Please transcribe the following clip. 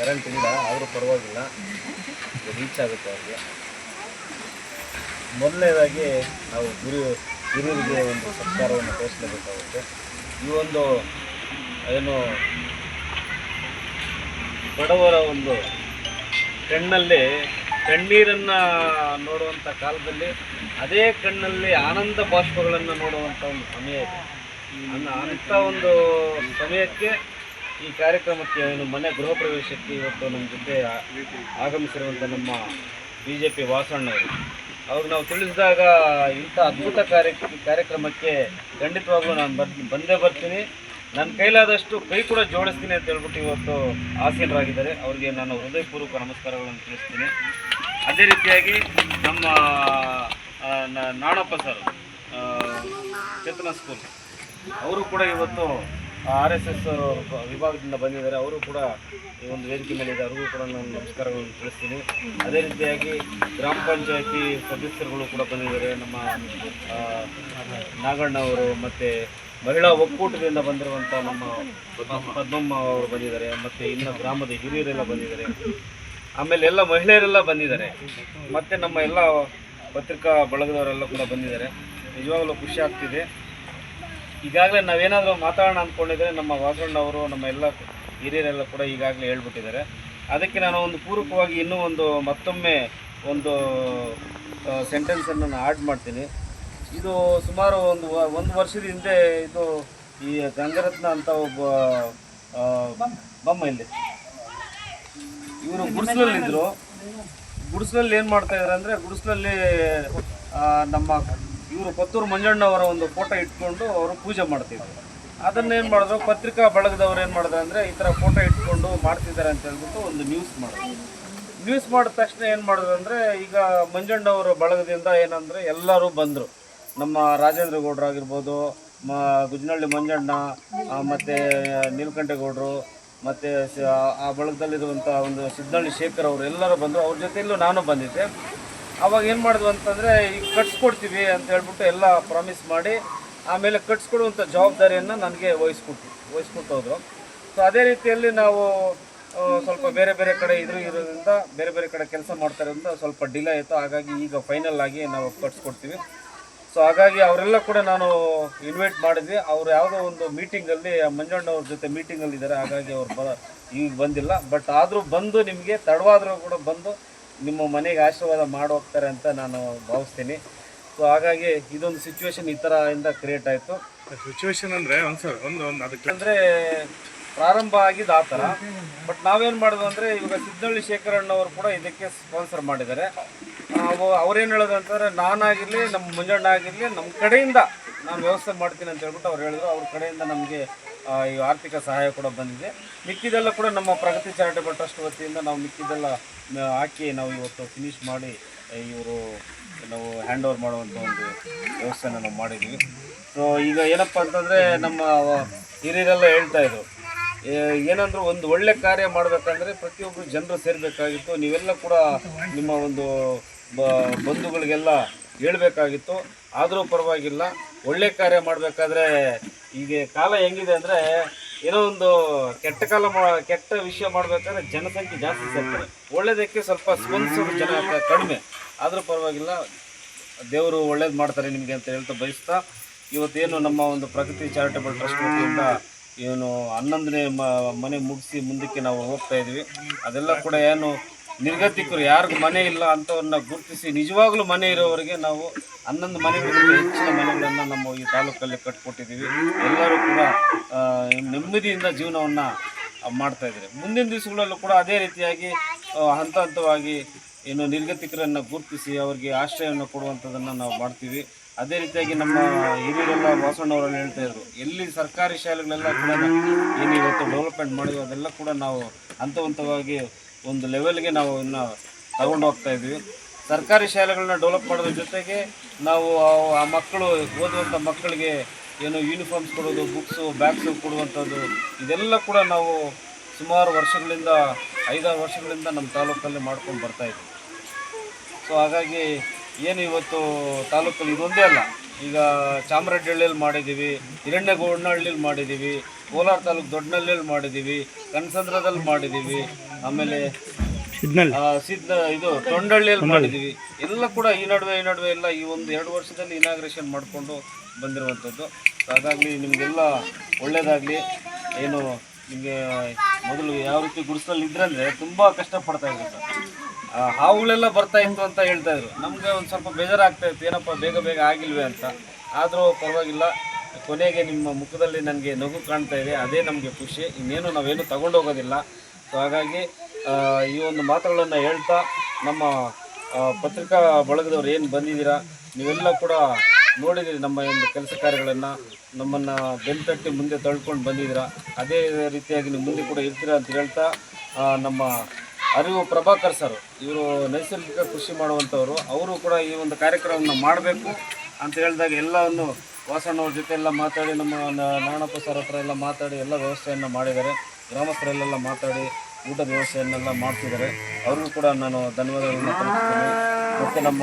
Current ಇಲ್ಲ, ಆದರೂ ಪರವಾಗಿಲ್ಲ. ರೀಚ್ ಆಗುತ್ತೆ ಅವ್ರಿಗೆ. ಮೊದಲನೇದಾಗಿ ನಾವು ಗುರು, ಗುರುವಿಗೆ ಒಂದು ಸತ್ಕಾರವನ್ನು ತೋರಿಸಲೇಬೇಕಾಗುತ್ತೆ. ಈ ಒಂದು, ಏನು, ಬಡವರ ಒಂದು ಕಣ್ಣಲ್ಲಿ ಕಣ್ಣೀರನ್ನು ನೋಡುವಂಥ ಕಾಲದಲ್ಲಿ ಅದೇ ಕಣ್ಣಲ್ಲಿ ಆನಂದ ಬಾಷ್ಪಗಳನ್ನು ನೋಡುವಂಥ ಒಂದು ಸಮಯ ಇದೆ. ಅಂಥ ಒಂದು ಸಮಯಕ್ಕೆ ಈ ಕಾರ್ಯಕ್ರಮಕ್ಕೆ ಏನು ಮನೆ ಗೃಹ ಪ್ರವೇಶಕ್ಕೆ ಇವತ್ತು ನಮ್ಮ ಜೊತೆ ಆಗಮಿಸಿರುವಂಥ ನಮ್ಮ ಬಿ ಜೆ ಪಿ ವಾಸಣ್ಣವರು. ಅವ್ರು ನಾವು ತಿಳಿಸಿದಾಗ ಇಂಥ ಅದ್ಭುತ ಕಾರ್ಯ ಕಾರ್ಯಕ್ರಮಕ್ಕೆ ಖಂಡಿತವಾಗ್ಲೂ ನಾನು ಬರ್ ಬಂದೇ ಬರ್ತೀನಿ. ನನ್ನ ಕೈಲಾದಷ್ಟು ಕೈ ಕೂಡ ಜೋಡಿಸ್ತೀನಿ ಅಂತ ಹೇಳ್ಬಿಟ್ಟು ಇವತ್ತು ಆಸೀನರಾಗಿದ್ದಾರೆ. ಅವರಿಗೆ ನಾನು ಹೃದಯಪೂರ್ವಕ ನಮಸ್ಕಾರಗಳನ್ನು ತಿಳಿಸ್ತೀನಿ. ಅದೇ ರೀತಿಯಾಗಿ ನಮ್ಮ ನಾಣಪ್ಪ ಸರ್ ಚೇತನ ಸ್ಕೂಲ್ ಅವರು ಕೂಡ ಇವತ್ತು ಆರ್ ಎಸ್ ಎಸ್ ವಿಭಾಗದಿಂದ ಬಂದಿದ್ದಾರೆ. ಅವರು ಕೂಡ ಈ ಒಂದು ವೇದಿಕೆ ಮೇಲೆ ಇದೆ ಕೂಡ ನಾನು ನಮಸ್ಕಾರಗಳನ್ನು ತಿಳಿಸ್ತೀನಿ. ಅದೇ ರೀತಿಯಾಗಿ ಗ್ರಾಮ ಪಂಚಾಯತಿ ಸದಸ್ಯರುಗಳು ಕೂಡ ಬಂದಿದ್ದಾರೆ. ನಮ್ಮ ನಾಗಣ್ಣ ಅವರು ಮತ್ತು ಮಹಿಳಾ ಒಕ್ಕೂಟದಿಂದ ಬಂದಿರುವಂಥ ನಮ್ಮ ಪದ್ಮಮ್ಮ ಅವರು ಬಂದಿದ್ದಾರೆ. ಮತ್ತು ಇನ್ನು ಗ್ರಾಮದ ಹಿರಿಯರೆಲ್ಲ ಬಂದಿದ್ದಾರೆ. ಆಮೇಲೆ ಎಲ್ಲ ಮಹಿಳೆಯರೆಲ್ಲ ಬಂದಿದ್ದಾರೆ. ಮತ್ತು ನಮ್ಮ ಎಲ್ಲ ಪತ್ರಿಕಾ ಬಳಗದವರೆಲ್ಲ ಕೂಡ ಬಂದಿದ್ದಾರೆ. ನಿಜವಾಗಲೂ ಖುಷಿ ಆಗ್ತಿದೆ. ಈಗಾಗಲೇ ನಾವೇನಾದರೂ ಮಾತಾಡೋಣ ಅಂದ್ಕೊಂಡಿದ್ರೆ ನಮ್ಮ ವಾಸಣ್ಣವರು ನಮ್ಮ ಎಲ್ಲ ಹಿರಿಯರೆಲ್ಲ ಕೂಡ ಈಗಾಗಲೇ ಹೇಳ್ಬಿಟ್ಟಿದ್ದಾರೆ. ಅದಕ್ಕೆ ನಾನು ಒಂದು ಪೂರಕವಾಗಿ ಇನ್ನೂ ಒಂದು ಮತ್ತೊಮ್ಮೆ ಒಂದು ಸೆಂಟೆನ್ಸನ್ನು ನಾನು ಆಡ್ ಮಾಡ್ತೀನಿ. ಇದು ಸುಮಾರು ಒಂದು ಒಂದು ವರ್ಷದ ಹಿಂದೆ ಇದು ಈ ಗಂಗರತ್ನ ಅಂತ ಒಬ್ಬ ಬಮ್ಮ ಇಲ್ಲಿ. ಇವರು ಗುಡಿಸಲಲ್ಲಿದ್ದರು ಗುಡಿಸಲಲ್ಲಿ ಏನು ಮಾಡ್ತಾ ಇದ್ದಾರೆ ಅಂದರೆ ಗುಡಿಸಲಲ್ಲಿ ನಮ್ಮ ಇವರು ಪತ್ತೂರು ಮಂಜಣ್ಣವರ ಒಂದು ಫೋಟೋ ಇಟ್ಕೊಂಡು ಅವರು ಪೂಜೆ ಮಾಡ್ತಿದ್ರು. ಅದನ್ನೇನು ಮಾಡಿದ್ರು? ಪತ್ರಿಕಾ ಬಳಗದವ್ರು ಏನು ಮಾಡಿದ್ರು ಅಂದರೆ ಈ ಥರ ಫೋಟೋ ಇಟ್ಕೊಂಡು ಮಾಡ್ತಿದ್ದಾರೆ ಅಂತ ಹೇಳ್ಬಿಟ್ಟು ಒಂದು ನ್ಯೂಸ್ ಮಾಡಿದ್ರು. ನ್ಯೂಸ್ ಮಾಡಿದ ತಕ್ಷಣ ಏನು ಮಾಡಿದ್ರು ಅಂದರೆ ಈಗ ಮಂಜಣ್ಣವರ ಬಳಗದಿಂದ ಏನಂದರೆ ಎಲ್ಲರೂ ಬಂದರು. ನಮ್ಮ ರಾಜೇಂದ್ರ ಗೌಡ್ರು ಆಗಿರ್ಬೋದು, ಮ, ಗುಜ್ನಳ್ಳಿ ಮಂಜಣ್ಣ ಮತ್ತು ನೀಲಕಂಠೇಗೌಡರು, ಮತ್ತು ಆ ಬಳಗದಲ್ಲಿರುವಂಥ ಒಂದು ಸಿದ್ದಳ್ಳಿ ಶೇಖರ್ ಅವರು ಎಲ್ಲರೂ ಬಂದರು. ಅವ್ರ ಜೊತೆಯಲ್ಲೂ ನಾನು ಬಂದಿದ್ದೆ. ಅವಾಗ ಏನು ಮಾಡಿದ್ವು ಅಂತಂದರೆ, ಈಗ ಕಟ್ಸ್ಕೊಡ್ತೀವಿ ಅಂತ ಹೇಳ್ಬಿಟ್ಟು ಎಲ್ಲ ಪ್ರಾಮಿಸ್ ಮಾಡಿ, ಆಮೇಲೆ ಕಟ್ಸ್ಕೊಡುವಂಥ ಜವಾಬ್ದಾರಿಯನ್ನು ನನಗೆ ವಹಿಸ್ಕೊಟ್ಟು ವಹಿಸ್ಕೊಟ್ಟು ಹೋದ್ರು ಸೊ ಅದೇ ರೀತಿಯಲ್ಲಿ ನಾವು ಸ್ವಲ್ಪ ಬೇರೆ ಬೇರೆ ಕಡೆ ಇದ್ರು ಇರೋದ್ರಿಂದ, ಬೇರೆ ಬೇರೆ ಕಡೆ ಕೆಲಸ ಮಾಡ್ತಾ ಇರೋದ್ರಿಂದ ಸ್ವಲ್ಪ ಡಿಲೇ ಆಯಿತು. ಹಾಗಾಗಿ ಈಗ ಫೈನಲ್ ಆಗಿ ನಾವು ಕಟ್ಸ್ಕೊಡ್ತೀವಿ ಸೊ ಹಾಗಾಗಿ ಅವರೆಲ್ಲ ಕೂಡ ನಾನು ಇನ್ವೈಟ್ ಮಾಡಿದ್ವಿ. ಅವ್ರು ಯಾವುದೋ ಒಂದು ಮೀಟಿಂಗಲ್ಲಿ ಮಂಜಣ್ಣವ್ರ ಜೊತೆ ಮೀಟಿಂಗಲ್ಲಿ ಇದ್ದಾರೆ. ಹಾಗಾಗಿ ಅವ್ರು ಬ, ಈಗ ಬಂದಿಲ್ಲ. ಬಟ್ ಆದರೂ ಬಂದು ನಿಮಗೆ ತಡವಾದರೂ ಕೂಡ ಬಂದು ನಿಮ್ಮ ಮನೆಗೆ ಆಶೀರ್ವಾದ ಮಾಡಿ ಹೋಗ್ತಾರೆ ಅಂತ ನಾನು ಭಾವಿಸ್ತೀನಿ. ಸೊ ಹಾಗಾಗಿ ಇದೊಂದು ಸಿಚುವೇಶನ್ ಈ ಥರ ಇಂದ ಕ್ರಿಯೇಟ್ ಆಯಿತು. ಸಿಚುವೇಶನ್ ಅಂದರೆ ಒಂದು ಸರ್ ಒಂದು ಒಂದು ಅದಕ್ಕೆ ಅಂದರೆ ಪ್ರಾರಂಭ ಆಗಿದ್ದು ಆ ಥರ ಬಟ್ ನಾವೇನು ಮಾಡೋದು ಅಂದರೆ ಇವಾಗ ಸಿದ್ದಳ್ಳಿ ಶೇಖರಣ್ಣವರು ಕೂಡ ಇದಕ್ಕೆ ಸ್ಪಾನ್ಸರ್ ಮಾಡಿದ್ದಾರೆ. ಅವು ಅವ್ರೇನು ಹೇಳೋದು ಅಂತಂದರೆ ನಾನಾಗಿರಲಿ ನಮ್ಮ ಮುಂಜಣ್ಣ ಆಗಿರಲಿ ನಮ್ಮ ಕಡೆಯಿಂದ ನಾನು ವ್ಯವಸ್ಥೆ ಮಾಡ್ತೀನಿ ಅಂತ ಹೇಳ್ಬಿಟ್ಟು ಅವ್ರು ಹೇಳಿದ್ರು. ಅವ್ರ ಕಡೆಯಿಂದ ನಮಗೆ ಈ ಆರ್ಥಿಕ ಸಹಾಯ ಕೂಡ ಬಂದಿದೆ. ಮಿಕ್ಕಿದೆಲ್ಲ ಕೂಡ ನಮ್ಮ ಪ್ರಗತಿ ಚಾರಿಟೇಬಲ್ ಟ್ರಸ್ಟ್ ವತಿಯಿಂದ ನಾವು ಮಿಕ್ಕಿದೆಲ್ಲ ಹಾಕಿ ನಾವು ಇವತ್ತು ಫಿನಿಶ್ ಮಾಡಿ ಇವರು ನಾವು ಹ್ಯಾಂಡ್ ಓವರ್ ಮಾಡುವಂಥ ಒಂದು ವ್ಯವಸ್ಥೆನ ನಾವು ಮಾಡಿದ್ದೀವಿ. ಸೊ ಈಗ ಏನಪ್ಪ ಅಂತಂದರೆ ನಮ್ಮ ಹಿರಿಯರೆಲ್ಲ ಹೇಳ್ತಾ ಇದ್ರು. ಏನಂದ್ರೂ ಒಂದು ಒಳ್ಳೆ ಕಾರ್ಯ ಮಾಡಬೇಕಂದ್ರೆ ಪ್ರತಿಯೊಬ್ಬರು ಜನರು ಸೇರಬೇಕಾಗಿತ್ತು. ನೀವೆಲ್ಲ ಕೂಡ ನಿಮ್ಮ ಒಂದು ಬಂಧುಗಳಿಗೆಲ್ಲ ಹೇಳ್ಬೇಕಾಗಿತ್ತು. ಆದರೂ ಪರವಾಗಿಲ್ಲ. ಒಳ್ಳೆ ಕಾರ್ಯ ಮಾಡಬೇಕಾದ್ರೆ ಈಗ ಕಾಲ ಹೆಂಗಿದೆ ಅಂದರೆ ಏನೋ ಒಂದು ಕೆಟ್ಟ ಕಾಲ ಕೆಟ್ಟ ವಿಷಯ ಮಾಡಬೇಕಾದ್ರೆ ಜನಸಂಖ್ಯೆ ಜಾಸ್ತಿ ಸೇರ್ತಾರೆ ಒಳ್ಳೇದಕ್ಕೆ ಸ್ವಲ್ಪ ಸ್ಪಂದಿಸೋದು ಜನ ಕಡಿಮೆ. ಆದರೂ ಪರವಾಗಿಲ್ಲ, ದೇವರು ಒಳ್ಳೇದು ಮಾಡ್ತಾರೆ ನಿಮಗೆ ಅಂತ ಹೇಳ್ತಾ ಬಯಸ್ತಾ, ಇವತ್ತೇನು ನಮ್ಮ ಒಂದು ಪ್ರಗತಿ ಚಾರಿಟಬಲ್ ಟ್ರಸ್ಟ್ ವತಿಯಿಂದ ಏನು ಹನ್ನೊಂದನೇ ಮನೆ ಮುಗಿಸಿ ಮುಂದಕ್ಕೆ ನಾವು ಹೋಗ್ತಾ ಇದ್ವಿ. ಅದೆಲ್ಲ ಕೂಡ ಏನು ನಿರ್ಗತಿಕರು ಯಾರಿಗೂ ಮನೆ ಇಲ್ಲ ಅಂಥವ್ರನ್ನ ಗುರುತಿಸಿ ನಿಜವಾಗ್ಲೂ ಮನೆ ಇರೋವರೆಗೆ ನಾವು ಹನ್ನೊಂದು ಮನೆಗಳಿಗೆ ಹೆಚ್ಚಿನ ಮನೆಗಳನ್ನು ನಮ್ಮ ಈ ತಾಲೂಕಲ್ಲಿ ಕಟ್ಕೊಟ್ಟಿದ್ದೀವಿ. ಎಲ್ಲರೂ ಕೂಡ ನೆಮ್ಮದಿಯಿಂದ ಜೀವನವನ್ನು ಮಾಡ್ತಾ ಇದ್ದಾರೆ. ಮುಂದಿನ ದಿವಸಗಳಲ್ಲೂ ಕೂಡ ಅದೇ ರೀತಿಯಾಗಿ ಹಂತ ಹಂತವಾಗಿ ಏನು ನಿರ್ಗತಿಕರನ್ನು ಗುರುತಿಸಿ ಅವರಿಗೆ ಆಶ್ರಯವನ್ನು ಕೊಡುವಂಥದ್ದನ್ನು ನಾವು ಮಾಡ್ತೀವಿ. ಅದೇ ರೀತಿಯಾಗಿ ನಮ್ಮ ಹಿರಿಯರೆಲ್ಲ ವಾಸಣ್ಣವರೆಲ್ಲ ಹೇಳ್ತಾ ಇದ್ರು, ಎಲ್ಲಿ ಸರ್ಕಾರಿ ಶಾಲೆಗಳೆಲ್ಲ ಕೂಡ ಏನು ಇವತ್ತು ಡೆವಲಪ್ಮೆಂಟ್ ಮಾಡಿದ್ವಿ ಅದೆಲ್ಲ ಕೂಡ ನಾವು ಹಂತ ಹಂತವಾಗಿ ಒಂದು ಲೆವೆಲ್ಗೆ ನಾವು ಇನ್ನು ತಗೊಂಡು ಹೋಗ್ತಾ ಇದ್ವಿ ಸರ್ಕಾರಿ ಶಾಲೆಗಳನ್ನ ಡೆವಲಪ್ ಮಾಡೋದ್ರ ಜೊತೆಗೆ ನಾವು ಆ- ಮಕ್ಕಳು ಓದುವಂಥ ಮಕ್ಕಳಿಗೆ ಏನು ಯೂನಿಫಾರ್ಮ್ಸ್ ಕೊಡೋದು ಬುಕ್ಸು ಬ್ಯಾಗ್ಸು ಕೊಡುವಂಥದ್ದು, ಇದೆಲ್ಲ ಕೂಡ ನಾವು ಸುಮಾರು ವರ್ಷಗಳಿಂದ, ಐದಾರು ವರ್ಷಗಳಿಂದ ನಮ್ಮ ತಾಲೂಕಲ್ಲಿ ಮಾಡ್ಕೊಂಡು ಬರ್ತಾ ಇದ್ದೀವಿ. ಸೊ ಹಾಗಾಗಿ ಏನು ಇವತ್ತು ತಾಲೂಕಲ್ಲಿ ಇದೊಂದೇ ಅಲ್ಲ. ಈಗ ಚಾಮರಾಜಹಳ್ಳಿಯಲ್ಲಿ ಮಾಡಿದ್ದೀವಿ ಹಿರಣ್ಯಗೌಡನಹಳ್ಳಿಲಿ ಮಾಡಿದ್ದೀವಿ, ಕೋಲಾರ ತಾಲೂಕು ದೊಡ್ಡನಹಳ್ಳಿಯಲ್ಲಿ ಮಾಡಿದ್ದೀವಿ, ಕನಸಂದ್ರದಲ್ಲಿ ಮಾಡಿದ್ದೀವಿ, ಆಮೇಲೆ ಸಿಗ್ನಲ್ ಆ, ಸಿದ್ಧ ಇದು ತೊಂಡಳ್ಳಿಯಲ್ಲಿ ಮಾಡಿದ್ದೀವಿ. ಎಲ್ಲ ಕೂಡ ಈ ನಡುವೆ ಈ ನಡುವೆ ಎಲ್ಲ ಈ ಒಂದು ಎರಡು ವರ್ಷದಲ್ಲಿ ಇನಾಗ್ರೇಷನ್ ಮಾಡಿಕೊಂಡು ಬಂದಿರುವಂಥದ್ದು. ಹಾಗಾಗಿ ನಿಮಗೆಲ್ಲ ಒಳ್ಳೆಯದಾಗಲಿ ಏನು ನಿಮಗೆ ಮೊದಲು ಯಾವ ರೀತಿ ಗುಡಿಸಲಲ್ಲಿ ಇದ್ರಂದರೆ ತುಂಬ ಕಷ್ಟಪಡ್ತಾ ಇದ್ರು ಸರ್. ಆ, ಹಾವುಗಳೆಲ್ಲ ಬರ್ತಾ ಇತ್ತು ಅಂತ ಹೇಳ್ತಾ ಇದ್ರು. ನಮಗೆ ಒಂದು ಸ್ವಲ್ಪ ಬೇಜಾರಾಗ್ತಾ ಇತ್ತು. ಏನಪ್ಪ ಬೇಗ ಬೇಗ ಆಗಿಲ್ವೇ ಅಂತ. ಆದರೂ ಪರವಾಗಿಲ್ಲ. ಕೊನೆಗೆ ನಿಮ್ಮ ಮುಖದಲ್ಲಿ ನನಗೆ ನಗು ಕಾಣ್ತಾ ಇದೆ. ಅದೇ ನಮಗೆ ಖುಷಿ. ಇನ್ನೇನು ನಾವೇನು ತಗೊಂಡೋಗೋದಿಲ್ಲ. ಸೊ ಹಾಗಾಗಿ ಈ ಒಂದು ಮಾತುಗಳನ್ನು ಹೇಳ್ತಾ ನಮ್ಮ ಪತ್ರಿಕಾ ಬಳಗದವ್ರು ಏನು ಬಂದಿದ್ದೀರಾ, ನೀವೆಲ್ಲ ಕೂಡ ನೋಡಿದಿರಿ ನಮ್ಮ ಒಂದು ಕೆಲಸ ಕಾರ್ಯಗಳನ್ನು, ನಮ್ಮನ್ನು ಬೆಂತಟ್ಟಿ ಮುಂದೆ ತಳ್ಕೊಂಡು ಬಂದಿದ್ದೀರಾ, ಅದೇ ರೀತಿಯಾಗಿ ನೀವು ಮುಂದೆ ಕೂಡ ಇರ್ತೀರಾ ಅಂತ ಹೇಳ್ತಾ ನಮ್ಮ ಅರಿವು ಪ್ರಭಾಕರ್ ಸರ್, ಇವರು ನೈಸರ್ಗಿಕ ಕೃಷಿ ಮಾಡುವಂಥವ್ರು, ಅವರು ಕೂಡ ಈ ಒಂದು ಕಾರ್ಯಕ್ರಮವನ್ನು ಮಾಡಬೇಕು ಅಂತ ಹೇಳಿದಾಗ ಎಲ್ಲವನ್ನು ವಾಸಣ್ಣವ್ರ ಜೊತೆ ಎಲ್ಲ ಮಾತಾಡಿ, ನಮ್ಮ ನಾರಾಯಣಪ್ಪ ಸರ್ ಹತ್ರ ಎಲ್ಲ ಮಾತಾಡಿ ಎಲ್ಲ ವ್ಯವಸ್ಥೆಯನ್ನು ಮಾಡಿದ್ದಾರೆ, ಗ್ರಾಮಸ್ಥರಲ್ಲೆಲ್ಲ ಮಾತಾಡಿ ಊಟದ ವ್ಯವಸ್ಥೆಯನ್ನೆಲ್ಲ ಮಾಡ್ತಿದ್ದಾರೆ. ಅವ್ರಿಗೂ ಕೂಡ ನಾನು ಧನ್ಯವಾದಗಳನ್ನು ತಿಳಿಸ್ತೀನಿ ಮತ್ತು ನಮ್ಮ